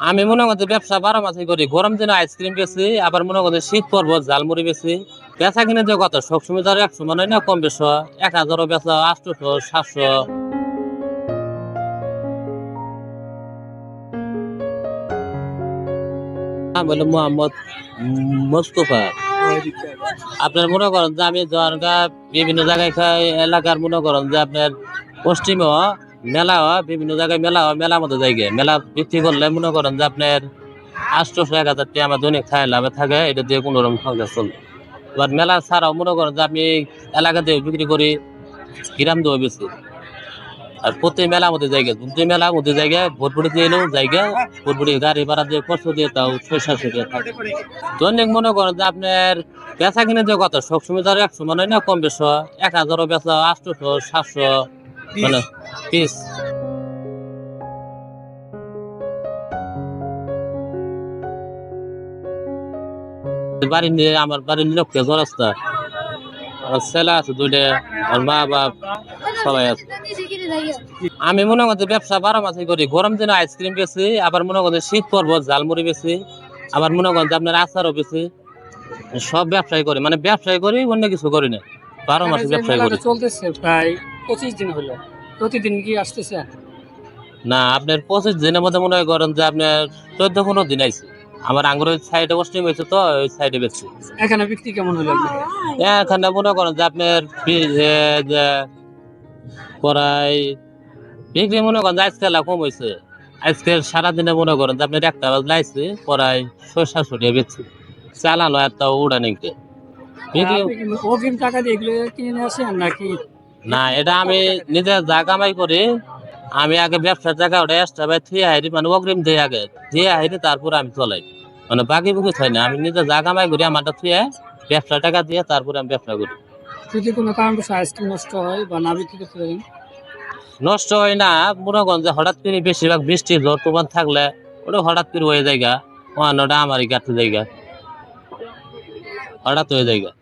আমি মনে করছি ব্যবসা বারো মাসে করি। গরম দিনে আইসক্রিম বেশি আবার মনে করছি শীত পর্ব, ঝালমুড়ি বেশি বেচা কিনে যে কত? সবসময় আর একশো মানে না, কম বেশ। এক হাজারও বেচা, আটশোশো, সাতশো। হলো মোহাম্মদ মোস্তফা। আপনার মনে করেন যে আমি জনগা বিভিন্ন জায়গায় এলাকার মনে করেন যে আপনার পশ্চিমে মেলা হয়, বিভিন্ন জায়গায় মেলা হয়, মেলার মতো জায়গায় মেলা বিক্রি করলে মনে করেন যে আপনার আটশোশো এক হাজার টাকা আমার দৈনিক খাই লাভে থাকে, এটা দিয়ে কোনো রকম সংসার এবার মেলা ছাড়াও মনে করেন যে আমি এলাকাতে বিক্রি করি গ্রাম দেবো বেশি। আর প্রতি মেলা মধ্যে জায়গা প্রতি মেলা মধ্যে জায়গা ভোটপুরি দিয়ে এলেও জায়গা ভোটপুরি গাড়ি ভাড়া দিয়ে কষ্ট দিয়ে তাও ছয় সাতশো থাকে। দৈনিক মনে করেন যে আপনার বেচা কিনে যে কত সবসময় আর একশো মানে না কম বেশ এক হাজারও বেচা আটশোশো, সাতশো মানে পিস বাড়ি নিয়ে আমার বাড়ির লোককে আমার ছেলে আছে দুইটা আর মা বাপ সবাই আছে। আমি মনে করছি ব্যবসা বারো মাসে করি। গরম দিনে আইসক্রিম বেশি আবার মনে করছি শীত পর্ব ঝালমুড়ি বেশি আবার মনে করেন যে আপনার আচারও বেশি। সব ব্যবসায় করি মানে ব্যবসায় করি অন্য কিছু করি না। বারো মাসে ব্যবসায় করি। চলতেছে প্রায় পঁচিশ দিন হলো। প্রতিদিন কি আসতেছে? না আপনার পঁচিশ দিনের মধ্যে মনে হয় করেন যে আপনার চোদ্দ পনেরো দিন আইছে। আমার আঙ্গুরের সাইডে পশ্চিম হয়েছে তো ওই সাইডে বেশি এখানে বিক্রি কেমন হলো? এখানে মনে করেন যে আপনার প্রায় বিক্রি মনে করেন যে আজকাল কম হয়েছে। আজকাল সারাদিনে মনে করেন যে আপনার একটা বাজ লাইছে প্রায় ছয় সাতশো টাকা বেচছি। চালানো এত উড়ানিকে। বিক্রি আপনি কি টাকা দিয়ে এগুলো কিনে আসেন নাকি না এটা আমি নিজে যা কামাই করি আমি আগে ব্যবসার জায়গা ওটা এক্সট্রা ভাই থুয়ে হাইরি মানে অগ্রিম দিয়ে আগে দিয়ে হাইরি তারপর আমি চলাই। মানে বাকি বুকি থাই না আমি নিজে যা কামাই করি আমারটা থুয়ে ব্যবসার টাকা দিয়ে তারপরে আমি ব্যবসা করি। যদি কোনো কারণবশত আইসক্রিম নষ্ট হয় বা না বিক্রি করতে পারেন নষ্ট হয় না যে হঠাৎ করে বেশিরভাগ বৃষ্টি ঝড় তুফান থাকলে ওটা হঠাৎ করে হয়ে যায় গা ওটা আমারই গাঁথে জায়গা হঠাৎ হয়ে যায় গা।